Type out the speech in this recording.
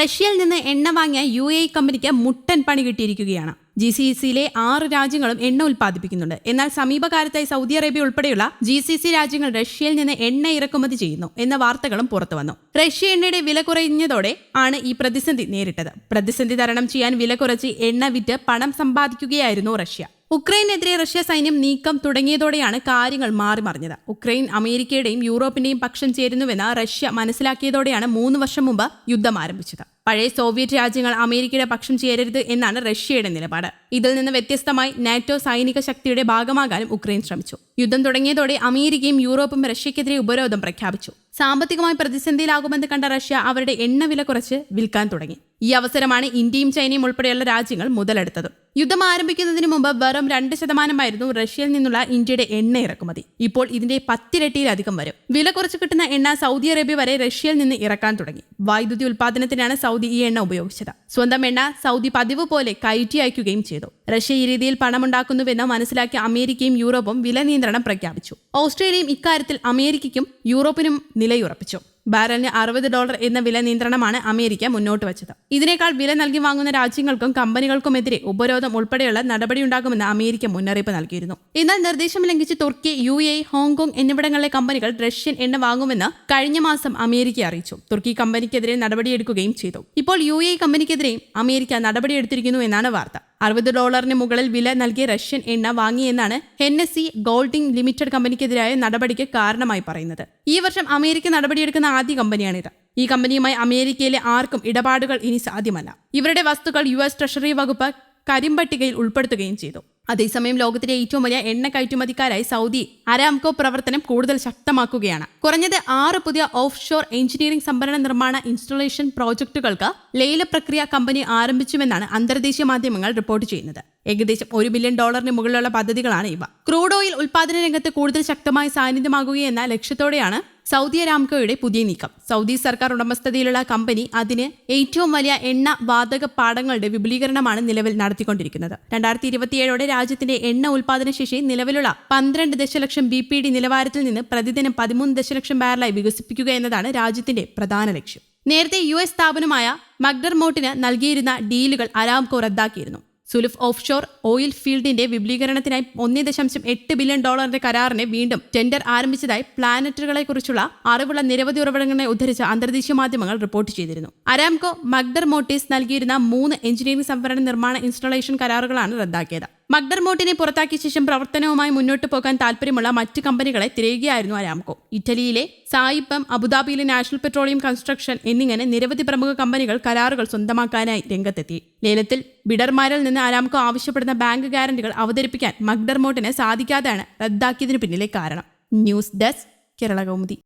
റഷ്യയിൽ നിന്ന് എണ്ണ വാങ്ങിയ യു എ കമ്പനിക്ക് മുട്ടൻ പണി കിട്ടിയിരിക്കുകയാണ്. ജി സി സിയിലെ ആറ് രാജ്യങ്ങളും എണ്ണ ഉൽപ്പാദിപ്പിക്കുന്നുണ്ട്. എന്നാൽ സമീപകാലത്തായി സൗദി അറേബ്യ ഉൾപ്പെടെയുള്ള ജി സി സി രാജ്യങ്ങൾ റഷ്യയിൽ നിന്ന് എണ്ണ ഇറക്കുമതി ചെയ്യുന്നു എന്ന വാർത്തകളും പുറത്തു വന്നു. റഷ്യ എണ്ണയുടെ വില കുറഞ്ഞതോടെ ആണ് ഈ പ്രതിസന്ധി നേരിട്ടത്. പ്രതിസന്ധി തരണം ചെയ്യാൻ വില കുറച്ച് എണ്ണ വിറ്റ് പണം സമ്പാദിക്കുകയായിരുന്നു റഷ്യ. ഉക്രൈനെതിരെ റഷ്യ സൈന്യം നീക്കം തുടങ്ങിയതോടെയാണ് കാര്യങ്ങൾ മാറി മറിഞ്ഞത് ഉക്രൈൻ അമേരിക്കയുടെയും യൂറോപ്പിന്റെയും പക്ഷം ചേരുന്നുവെന്ന് റഷ്യ മനസ്സിലാക്കിയതോടെയാണ് മൂന്ന് വർഷം മുമ്പ് യുദ്ധം ആരംഭിച്ചത്. പഴയ സോവിയറ്റ് രാജ്യങ്ങൾ അമേരിക്കയുടെ പക്ഷം ചേരരുത് എന്നാണ് റഷ്യയുടെ നിലപാട്. ഇതിൽ നിന്ന് വ്യത്യസ്തമായി നാറ്റോ സൈനിക ശക്തിയുടെ ഭാഗമാകാനും ഉക്രൈൻ ശ്രമിച്ചു. യുദ്ധം തുടങ്ങിയതോടെ അമേരിക്കയും യൂറോപ്പും റഷ്യക്കെതിരെ ഉപരോധം പ്രഖ്യാപിച്ചു. സാമ്പത്തികമായി പ്രതിസന്ധിയിലാകുമെന്ന് കണ്ട റഷ്യ അവരുടെ എണ്ണ വില കുറച്ച് വിൽക്കാൻ തുടങ്ങി. ഈ അവസരമാണ് ഇന്ത്യയും ചൈനയും ഉൾപ്പെടെയുള്ള രാജ്യങ്ങൾ മുതലെടുത്തത്. യുദ്ധം ആരംഭിക്കുന്നതിന് മുമ്പ് വെറും രണ്ട് ശതമാനമായിരുന്നു റഷ്യയിൽ നിന്നുള്ള ഇന്ത്യയുടെ എണ്ണ ഇറക്കുമതി. ഇപ്പോൾ ഇതിന്റെ പത്തിരട്ടിയിലധികം വരും. വില കുറച്ച് കിട്ടുന്ന എണ്ണ സൗദി അറേബ്യ വരെ റഷ്യയിൽ നിന്ന് ഇറക്കാൻ തുടങ്ങി. വൈദ്യുതി ഉൽപ്പാദനത്തിനാണ് സൗദി ഈ എണ്ണ ഉപയോഗിച്ചത്. സ്വന്തം എണ്ണ സൗദി പതിവ് പോലെ കയറ്റി അയക്കുകയും ചെയ്തു. റഷ്യ ഈ രീതിയിൽ പണമുണ്ടാക്കുന്നുവെന്ന് മനസ്സിലാക്കിയ അമേരിക്കയും യൂറോപ്പും വില നിയന്ത്രണം പ്രഖ്യാപിച്ചു. ഓസ്ട്രേലിയയും ഇക്കാര്യത്തിൽ അമേരിക്കയ്ക്കും യൂറോപ്പിനും നിലയുറപ്പിച്ചു. ബാരലിന് അറുപത് ഡോളർ എന്ന വില നിയന്ത്രണമാണ് അമേരിക്ക മുന്നോട്ട് വച്ചത്. ഇതിനേക്കാൾ വില നൽകി വാങ്ങുന്ന രാജ്യങ്ങൾക്കും കമ്പനികൾക്കുമെതിരെ ഉപരോധം ഉൾപ്പെടെയുള്ള നടപടിയുണ്ടാകുമെന്ന് അമേരിക്ക മുന്നറിയിപ്പ് നൽകിയിരുന്നു. എന്നാൽ നിർദ്ദേശം ലംഘിച്ച് തുർക്കി യു എ ഹോങ്കോങ് എന്നിവിടങ്ങളിലെ കമ്പനികൾ റഷ്യൻ എണ്ണ വാങ്ങുമെന്ന് കഴിഞ്ഞ മാസം അമേരിക്ക അറിയിച്ചു. തുർക്കി കമ്പനിക്കെതിരെ നടപടിയെടുക്കുകയും ചെയ്തു. ഇപ്പോൾ യു എ കമ്പനിക്കെതിരെയും അമേരിക്ക നടപടിയെടുത്തിരിക്കുന്നു എന്നാണ് വാർത്ത. അറുപത് ഡോളറിന് മുകളിൽ വില നൽകിയ റഷ്യൻ എണ്ണ വാങ്ങിയെന്നാണ് N S C holding limited കമ്പനിക്കെതിരായ നടപടിക്ക് കാരണമായി പറയുന്നത്. ഈ വർഷം അമേരിക്ക നടപടിയെടുക്കുന്ന ആദ്യ കമ്പനിയാണിത്. ഈ കമ്പനിയുമായി അമേരിക്കയിലെ ആർക്കും ഇടപാടുകൾ ഇനി സാധ്യമല്ല. ഇവരുടെ വസ്തുക്കൾ യു എസ് ട്രഷറി വകുപ്പ് കരിമ്പട്ടികയിൽ ഉൾപ്പെടുത്തുകയും ചെയ്തു. അതേസമയം ലോകത്തിലെ ഏറ്റവും വലിയ എണ്ണ കയറ്റുമതിക്കാരായി സൗദി അരാംകോ പ്രവർത്തനം കൂടുതൽ ശക്തമാക്കുകയാണ്. കുറഞ്ഞത് ആറ് പുതിയ ഓഫ് ഷോർ എഞ്ചിനീയറിംഗ് സംഭരണ നിർമ്മാണ ഇൻസ്റ്റലേഷൻ പ്രോജക്ടുകൾക്ക് ലേല പ്രക്രിയ കമ്പനി ആരംഭിച്ചുവെന്നാണ് അന്തർദേശീയ മാധ്യമങ്ങൾ റിപ്പോർട്ട് ചെയ്യുന്നത്. ഏകദേശം ഒരു ബില്യൺ ഡോളറിന് മുകളിലുള്ള പദ്ധതികളാണ് ഇവ. ക്രൂഡ് ഓയിൽ ഉൽപാദന രംഗത്ത് കൂടുതൽ ശക്തമായ സാന്നിധ്യമാകുകയെന്ന ലക്ഷ്യത്തോടെയാണ് സൗദി അരാംകോയുടെ പുതിയ നീക്കം. സൗദി സർക്കാർ ഉടമസ്ഥതയിലുള്ള കമ്പനി അതിന് ഏറ്റവും വലിയ എണ്ണ വാതക പാടങ്ങളുടെ വിപുലീകരണമാണ് നിലവിൽ നടത്തിക്കൊണ്ടിരിക്കുന്നത്. രണ്ടായിരത്തി ഇരുപത്തിയേഴോടെ രാജ്യത്തിന്റെ എണ്ണ ഉൽപാദന ശേഷി നിലവിലുള്ള പന്ത്രണ്ട് ദശലക്ഷം ബി പി ഡി നിലവാരത്തിൽ നിന്ന് പ്രതിദിനം പതിമൂന്ന് ദശലക്ഷം ബാരലായി വികസിപ്പിക്കുക എന്നതാണ് രാജ്യത്തിന്റെ പ്രധാന ലക്ഷ്യം. നേരത്തെ യു എസ് സ്ഥാപനമായ മഗ്ഡർമോട്ടിന് നൽകിയിരുന്ന ഡീലുകൾ അരാംകോ റദ്ദാക്കിയിരുന്നു. സുലുഫ് ഓഫ് ഷോർ ഓയിൽ ഫീൽഡിന്റെ വിപുലീകരണത്തിനായി ഒന്നേ ദശാംശം എട്ട് ബില്യൺ ഡോളറിന്റെ കരാറിനെ വീണ്ടും ടെൻഡർ ആരംഭിച്ചതായി പ്ലാനറ്റുകളെക്കുറിച്ചുള്ള അറിവുള്ള നിരവധി ഉറവിടങ്ങളെ ഉദ്ധരിച്ച അന്തർദേശീയ മാധ്യമങ്ങൾ റിപ്പോർട്ട് ചെയ്തിരുന്നു. അരാംകോ മഗ്ദർ മോട്ടീസ് നൽകിയിരുന്ന മൂന്ന് എഞ്ചിനീയറിംഗ് സംഭരണ നിർമ്മാണ ഇൻസ്റ്റലേഷൻ കരാറുകളാണ് റദ്ദാക്കിയത്. മഗ്ദർ മോട്ടിനെ പുറത്താക്കിയ ശേഷം പ്രവർത്തനവുമായി മുന്നോട്ട് പോകാൻ താൽപ്പര്യമുള്ള മറ്റ് കമ്പനികളെ തിരയുകയായിരുന്നു അരാംകോ. ഇറ്റലിയിലെ സായിപ്പം അബുദാബിയിലെ നാഷണൽ പെട്രോളിയം കൺസ്ട്രക്ഷൻ എന്നിങ്ങനെ നിരവധി പ്രമുഖ കമ്പനികൾ കരാറുകൾ സ്വന്തമാക്കാനായി രംഗത്തെത്തി. ലേലത്തിൽ ബിഡർമാരിൽ നിന്ന് അരാംകോ ആവശ്യപ്പെടുന്ന ബാങ്ക് ഗ്യാരണ്ടികൾ അവതരിപ്പിക്കാൻ മക്ഡർമോട്ടിന് സാധിക്കാതെയാണ് റദ്ദാക്കിയതിനു പിന്നിലെ കാരണം. News desk Kerala Kaumudi.